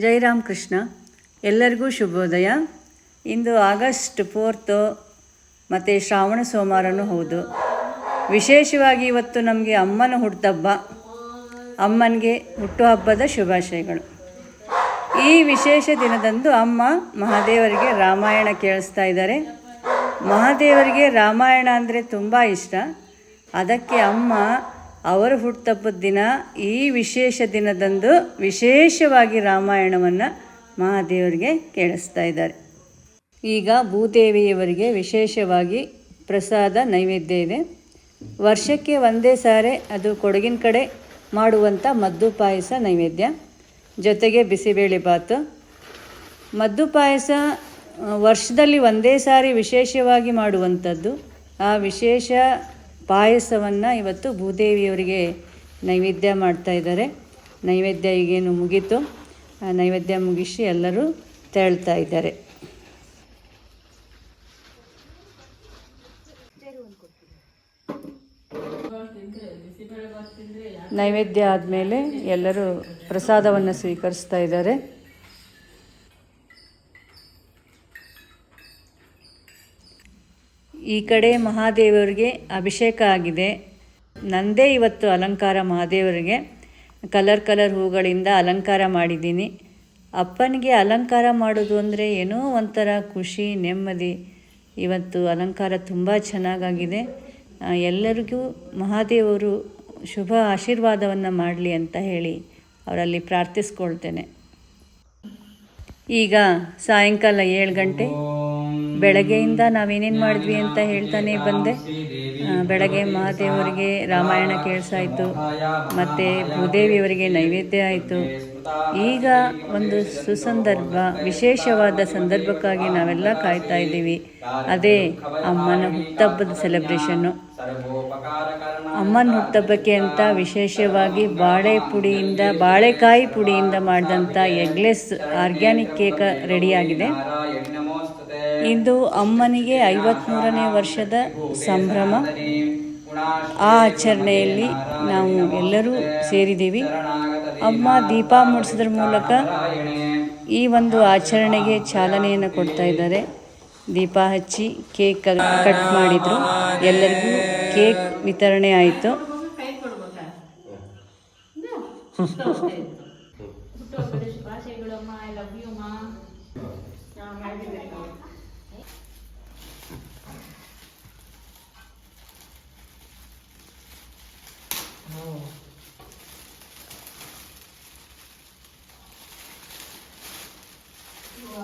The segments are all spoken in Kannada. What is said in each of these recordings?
ಜೈ ರಾಮ್ ಕೃಷ್ಣ ಎಲ್ಲರಿಗೂ ಶುಭೋದಯ. ಇಂದು ಆಗಸ್ಟ್ ಫೋರ್ತು ಮತ್ತು ಶ್ರಾವಣ ಸೋಮವಾರನೂ ಹೌದು. ವಿಶೇಷವಾಗಿ ಇವತ್ತು ನಮಗೆ ಅಮ್ಮನ ಹುಟ್ಟಿದಬ್ಬ ಅಮ್ಮನಿಗೆ ಹುಟ್ಟುಹಬ್ಬದ ಶುಭಾಶಯಗಳು. ಈ ವಿಶೇಷ ದಿನದಂದು ಅಮ್ಮ ಮಹಾದೇವರಿಗೆ ರಾಮಾಯಣ ಕೇಳಿಸ್ತಾ ಇದ್ದಾರೆ. ಮಹಾದೇವರಿಗೆ ರಾಮಾಯಣ ಅಂದರೆ ತುಂಬ ಇಷ್ಟ. ಅದಕ್ಕೆ ಅಮ್ಮ ಅವರ ಹುಟ್ಟುಹಬ್ಬದ ದಿನ ಈ ವಿಶೇಷ ದಿನದಂದು ವಿಶೇಷವಾಗಿ ರಾಮಾಯಣವನ್ನು ಮಹಾದೇವರಿಗೆ ಕೇಳಿಸ್ತಾ ಇದ್ದಾರೆ. ಈಗ ಭೂದೇವಿಯವರಿಗೆ ವಿಶೇಷವಾಗಿ ಪ್ರಸಾದ ನೈವೇದ್ಯ ಇದೆ. ವರ್ಷಕ್ಕೆ ಒಂದೇ ಸಾರಿ ಅದು ಕೊಡಗಿನ ಕಡೆ ಮಾಡುವಂಥ ಮದ್ದು ಪಾಯಸ ನೈವೇದ್ಯ. ಜೊತೆಗೆ ಬಿಸಿಬೇಳೆ ಬಾತು. ಮದ್ದು ಪಾಯಸ, ವರ್ಷದಲ್ಲಿ ಒಂದೇ ಸಾರಿ ವಿಶೇಷವಾಗಿ ಮಾಡುವಂಥದ್ದು ಆ ವಿಶೇಷ ಪಾಯಸವನ್ನು ಇವತ್ತು ಭೂದೇವಿಯವರಿಗೆ ನೈವೇದ್ಯ ಮಾಡ್ತಾ ಇದ್ದಾರೆ. ನೈವೇದ್ಯ ಈಗೇನು ಮುಗೀತು. ಆ ನೈವೇದ್ಯ ಮುಗಿಸಿ ಎಲ್ಲರೂ ತೆರಳ್ತಾ ಇದ್ದಾರೆ. ನೈವೇದ್ಯ ಆದಮೇಲೆ ಎಲ್ಲರೂ ಪ್ರಸಾದವನ್ನು ಸ್ವೀಕರಿಸ್ತಾ ಇದ್ದಾರೆ. ಈ ಕಡೆ ಮಹಾದೇವರಿಗೆ ಅಭಿಷೇಕ ಆಗಿದೆ. ನಂದೇ ಇವತ್ತು ಅಲಂಕಾರ ಮಹಾದೇವರಿಗೆ. ಕಲರ್ ಕಲರ್ ಹೂಗಳಿಂದ ಅಲಂಕಾರ ಮಾಡಿದ್ದೀನಿ. ಅಪ್ಪನಿಗೆ ಅಲಂಕಾರ ಮಾಡೋದು ಅಂದರೆ ಏನೋ ಒಂಥರ ಖುಷಿ, ನೆಮ್ಮದಿ. ಇವತ್ತು ಅಲಂಕಾರ ತುಂಬ ಚೆನ್ನಾಗಾಗಿದೆ. ಎಲ್ಲರಿಗೂ ಮಹಾದೇವರು ಶುಭ ಆಶೀರ್ವಾದವನ್ನು ಮಾಡಲಿ ಅಂತ ಹೇಳಿ ಅವರಲ್ಲಿ ಪ್ರಾರ್ಥಿಸ್ಕೊಳ್ತೇನೆ. ಈಗ ಸಾಯಂಕಾಲ ಏಳು ಗಂಟೆ. ಬೆಳಗ್ಗೆಯಿಂದ ನಾವೇನೇನು ಮಾಡಿದ್ವಿ ಅಂತ ಹೇಳ್ತಾನೆ ಬಂದೆ. ಬೆಳಗ್ಗೆ ಮಹಾದೇವರಿಗೆ ರಾಮಾಯಣ ಕೇಳಿಸಾಯಿತು. ಮತ್ತು ಭೂದೇವಿಯವರಿಗೆ ನೈವೇದ್ಯ ಆಯಿತು. ಈಗ ಒಂದು ಸುಸಂದರ್ಭ, ವಿಶೇಷವಾದ ಸಂದರ್ಭಕ್ಕಾಗಿ ನಾವೆಲ್ಲ ಕಾಯ್ತಾ ಇದ್ದೀವಿ. ಅದೇ ಅಮ್ಮನ ಹುಟ್ಟಹಬ್ಬದ ಸೆಲೆಬ್ರೇಷನ್ನು ಅಮ್ಮನ ಹುಟ್ಟಹಬ್ಬಕ್ಕೆ ಅಂತ ವಿಶೇಷವಾಗಿ ಬಾಳೆ ಪುಡಿಯಿಂದ ಬಾಳೆಕಾಯಿ ಪುಡಿಯಿಂದ ಮಾಡಿದಂಥ ಎಗ್ಲೆಸ್ ಆರ್ಗ್ಯಾನಿಕ್ ಕೇಕ್ ರೆಡಿಯಾಗಿದೆ ಇಂದು ಅಮ್ಮನಿಗೆ ಐವತ್ತ್ಮೂರನೇ ವರ್ಷದ ಸಂಭ್ರಮ. ಆ ಆಚರಣೆಯಲ್ಲಿ ನಾವು ಎಲ್ಲರೂ ಸೇರಿದ್ದೀವಿ. ಅಮ್ಮ ದೀಪ ಮೂಡಿಸೋದ್ರ ಮೂಲಕ ಈ ಒಂದು ಆಚರಣೆಗೆ ಚಾಲನೆಯನ್ನು ಕೊಡ್ತಾ ಇದ್ದಾರೆ. ದೀಪ ಹಚ್ಚಿ ಕೇಕ್ ಕಟ್ ಮಾಡಿದರು. ಎಲ್ಲರಿಗೂ ಕೇಕ್ ವಿತರಣೆ ಆಯಿತು.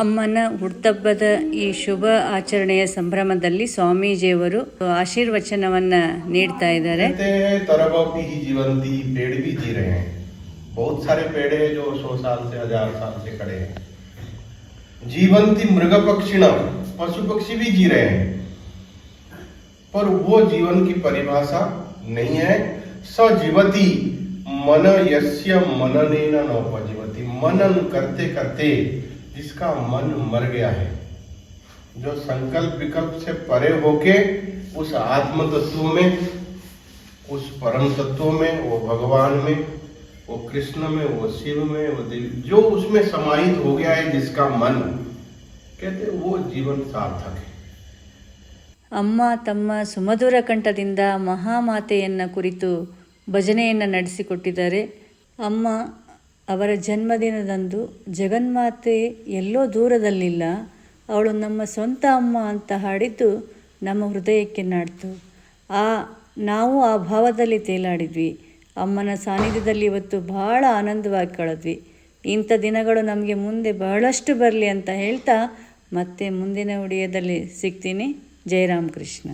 ಅಮ್ಮನ ಹುಟ್ಟಹಬ್ಬದ ಈ ಶುಭ ಆಚರಣೆಯ ಸಂಭ್ರಮದಲ್ಲಿ ಸ್ವಾಮೀಜಿಯವರು ಆಶೀರ್ವಚನವನ್ನು ನೀಡ್ತಾ ಇದ್ದಾರೆ कहते हैं तरबी ही जीवंती पेड़ भी जी रहे हैं बहुत सारे पेड़ हैं जो सौ साल से हजार साल से खड़े हैं जीवंती मृग पक्षिणम पशु पक्षी भी जी रहे हैं पर वो जीवन की परिभाषा नहीं है सजीवती मन यस्य मननेन नोपजीवती मनन करते करते जिसका मन मर गया है जो संकल्प विकल्प से परे होके उस आत्म तत्व में उस परम तत्व में वो भगवान में वो कृष्ण में वो शिव में वो दिल जो उसमें समाहित हो गया है जिसका मन कहते वो जीवन सार्थक है ಅಮ್ಮ ತಮ್ಮ ಸುಮಧುರ ಕಂಠದಿಂದ ಮಹಾಮಾತೆಯನ್ನು ಕುರಿತು ಭಜನೆಯನ್ನು ನಡೆಸಿಕೊಟ್ಟಿದ್ದಾರೆ. ಅಮ್ಮ ಅವರ ಜನ್ಮದಿನದಂದು ಜಗನ್ಮಾತೆ ಎಲ್ಲೋ ದೂರದಲ್ಲಿಲ್ಲ. ಅವಳು ನಮ್ಮ ಸ್ವಂತ ಅಮ್ಮ ಅಂತ ಹಾಡಿದ್ದು ನಮ್ಮ ಹೃದಯಕ್ಕೆ ನಾಡ್ತು. ಆ, ನಾವು ಆ ಭಾವದಲ್ಲಿ ತೇಲಾಡಿದ್ವಿ. ಅಮ್ಮನ ಸಾನ್ನಿಧ್ಯದಲ್ಲಿ ಇವತ್ತು ಬಹಳ ಆನಂದವಾಗಿ ಕಳೆದ್ವಿ. ಇಂಥ ದಿನಗಳು ನಮಗೆ ಮುಂದೆ ಬಹಳಷ್ಟು ಬರಲಿ ಅಂತ ಹೇಳ್ತಾ ಮತ್ತೆ ಮುಂದಿನ ಉಡಿಯದಲ್ಲಿ ಸಿಗ್ತೀನಿ. ಜಯರಾಮ್ ಕೃಷ್ಣ